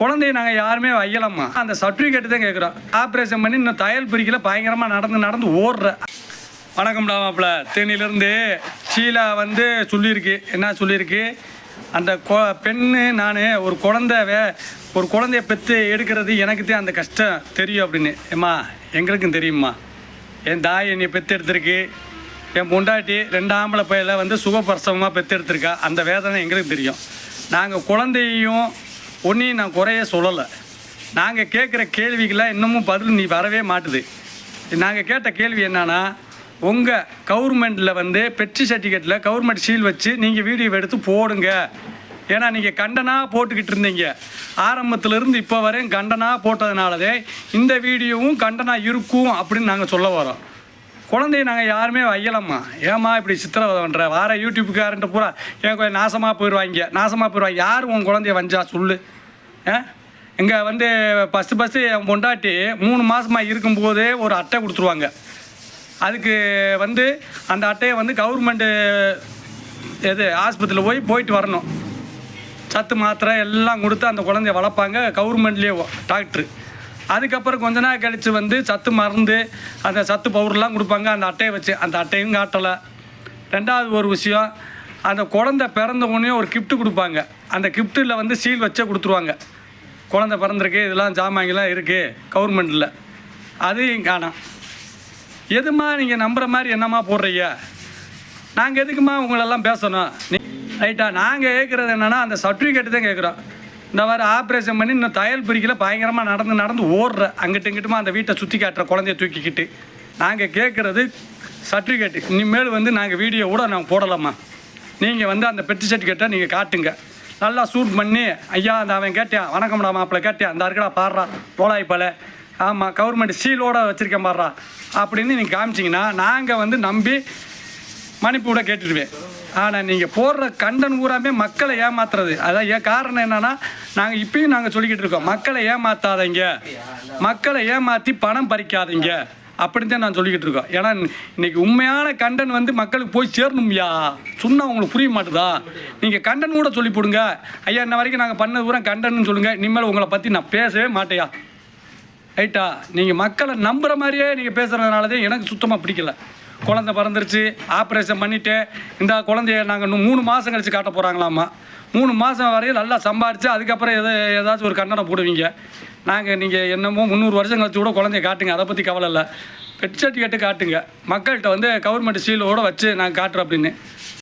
குழந்தைய நாங்கள் யாருமே வையலம்மா. அந்த சர்டிஃபிகேட் தான் கேட்குறோம் ஆப்ரேஷன் பண்ணி இன்னும் தையல் பிரிக்கல பயங்கரமாக நடந்து நடந்து ஓடுற. வணக்கம்டா மாப்பிள்ள தேனியிலேருந்து ஷீலா வந்து சொல்லியிருக்கு. என்ன சொல்லியிருக்கு? அந்த கொ பெண்ணு நான் ஒரு குழந்தை வே ஒரு குழந்தைய பெற்று எடுக்கிறது எனக்கு தான் அந்த கஷ்டம் தெரியும் அப்படின்னு. ஏம்மா எங்களுக்கும் தெரியும்மா. என் தாய் என்னை பெற்று எடுத்திருக்கு. என் பொண்டாட்டி ரெண்டு ஆம்பளை பையில வந்து சுகப்பிரசவமாக பெற்று எடுத்திருக்கா. அந்த வேதனை எங்களுக்கு தெரியும். நாங்கள் குழந்தையையும் ஒன்றையும் நான் குறைய சொல்லலை. நாங்கள் கேட்குற கேள்விக்கெல்லாம் இன்னமும் பதில் நீ வரவே மாட்டுது. நாங்கள் கேட்ட கேள்வி என்னென்னா உங்கள் கவர்மெண்ட்டில் வந்து பெட்ரி சர்டிஃபிகேட்டில் கவர்மெண்ட் சீல் வச்சு நீங்கள் வீடியோ எடுத்து போடுங்க. ஏன்னா நீங்கள் கண்டனாக போட்டுக்கிட்டு இருந்தீங்க. ஆரம்பத்திலிருந்து இப்போ வரையும் கண்டனாக போட்டதுனாலதே இந்த வீடியோவும் கண்டனாக இருக்கும் அப்படின்னு நாங்கள் சொல்ல வரோம் குழந்தைய நாங்கள் யாருமே வையலம்மா. ஏம்மா இப்படி சித்திரவதை பண்ணுற வார யூடியூப்புக்காரன்ட்டு பூரா ஏன் கொஞ்சம் நாசமாக போயிடுவாங்க நாசமாக போயிடுவாங்க யார் உன் குழந்தைய வஞ்சா? சொல்லு. ஆ? இங்கே வந்து ஃபஸ்ட்டு ஃபஸ்ட்டு என் பொண்டாட்டி மூணு மாதமாக இருக்கும்போதே ஒரு அட்டை கொடுத்துருவாங்க. அதுக்கு வந்து அந்த அட்டையை வந்து கவர்மெண்ட்டு எது ஆஸ்பத்திரியில் போய் போயிட்டு வரணும். சத்து மாத்திரை எல்லாம் கொடுத்து அந்த குழந்தைய வளர்ப்பாங்க கவர்மெண்ட்லேயே டாக்டரு. அதுக்கப்புறம் கொஞ்ச நாள் கழித்து வந்து சத்து மருந்து அந்த சத்து பவுடர்லாம் கொடுப்பாங்க. அந்த அட்டையை வச்சு அந்த அட்டையும் காட்டலை. ரெண்டாவது ஒரு விஷயம் அந்த குழந்தை பிறந்த உடனே ஒரு கிஃப்ட்டு கொடுப்பாங்க. அந்த கிஃப்ட்டில் வந்து சீல் வச்சே கொடுத்துருவாங்க. குழந்தை பிறந்திருக்கு இதெல்லாம் ஜாமாங்கெல்லாம் இருக்குது கவர்மெண்ட்டில் அதையும் காணோம். எதுமா நீங்கள் நம்புகிற மாதிரி என்னம்மா போடுறீங்க? நாங்கள் எதுக்குமா உங்களெல்லாம் பேசணும்? நீ ரைட்டா நாங்கள் கேட்குறது என்னென்னா அந்த சர்டிஃபிகேட்டு தான் கேட்குறோம் இந்த மாதிரி ஆப்ரேஷன் பண்ணி இன்னும் தையல் பிரிக்கல பயங்கரமாக நடந்து நடந்து ஓடுற. அங்கிட்டு இங்கிட்டுமா அந்த வீட்டை சுற்றி காட்டுற குழந்தைய தூக்கிக்கிட்டு. நாங்கள் கேட்குறது சர்டிஃபிகேட்டு இனிமேல் வந்து நாங்கள் வீடியோ கூட நாங்கள் போடலாமா? நீங்கள் வந்து அந்த பெட்டி சர்டிஃபிகேட்டை நீங்கள் காட்டுங்க. நல்லா சூட் பண்ணி ஐயா அந்த அவன் கேட்டியான் வணக்கம்டா மாப்பிள்ளை கேட்டேன் அந்த இருக்கடா பாடுறா போலாய் பல. ஆமாம் கவர்மெண்ட் சீலோட வச்சுருக்கேன் பாடுறா. அப்படின்னு நீங்கள் காமிச்சிங்கன்னா நாங்கள் வந்து நம்பி மன்னிப்பு கேட்டுடுவேன். ஆனால் நீங்கள் போடுற கண்டன் பூராமே மக்களை ஏமாத்துறது. அதான் ஏன் காரணம் என்னன்னா நாங்கள் இப்பயும் நாங்கள் சொல்லிக்கிட்டு இருக்கோம் மக்களை ஏமாத்தாதீங்க. மக்களை ஏமாற்றி பணம் பறிக்காதீங்க. அப்படின்னு தான் நான் சொல்லிக்கிட்டு இருக்கோம். ஏன்னா இன்னைக்கு உண்மையான கண்டன் வந்து மக்களுக்கு போய் சேரணும்யா. சொன்னால் உங்களுக்கு புரிய மாட்டுதா? நீங்கள் கண்டன் கூட சொல்லி போடுங்க. ஐயா இன்ன வரைக்கும் நாங்கள் பண்ணது பூரா கண்டன்னு சொல்லுங்கள் இனிமேல் உங்களை பற்றி நான் பேசவே மாட்டேயா? ரைட்டா நீங்கள் மக்களை நம்புகிற மாதிரியே நீங்கள் பேசுகிறதுனால தான் எனக்கு சுத்தமாக பிடிக்கல. குழந்தை பிறந்துருச்சு ஆப்ரேஷன் பண்ணிவிட்டு இந்த குழந்தைய நாங்கள் இன்னும் மூணு மாதம் கழிச்சு காட்ட போகிறாங்களாம்மா மூணு மாதம் வரையும் நல்லா சம்பாரித்து அதுக்கப்புறம் எது ஏதாச்சும் ஒரு கண்டனம் போடுவீங்க. நாங்கள் நீங்கள் என்னமோ முந்நூறு வருஷம் கழிச்சு கூட குழந்தைய காட்டுங்க அதை பற்றி கவலை இல்லை. பெட் சர்டிஃபிகேட்டு காட்டுங்க. மக்கள்கிட்ட வந்து கவர்மெண்ட் சீலோடு வச்சு நாங்கள் காட்டுறோம் அப்படின்னு.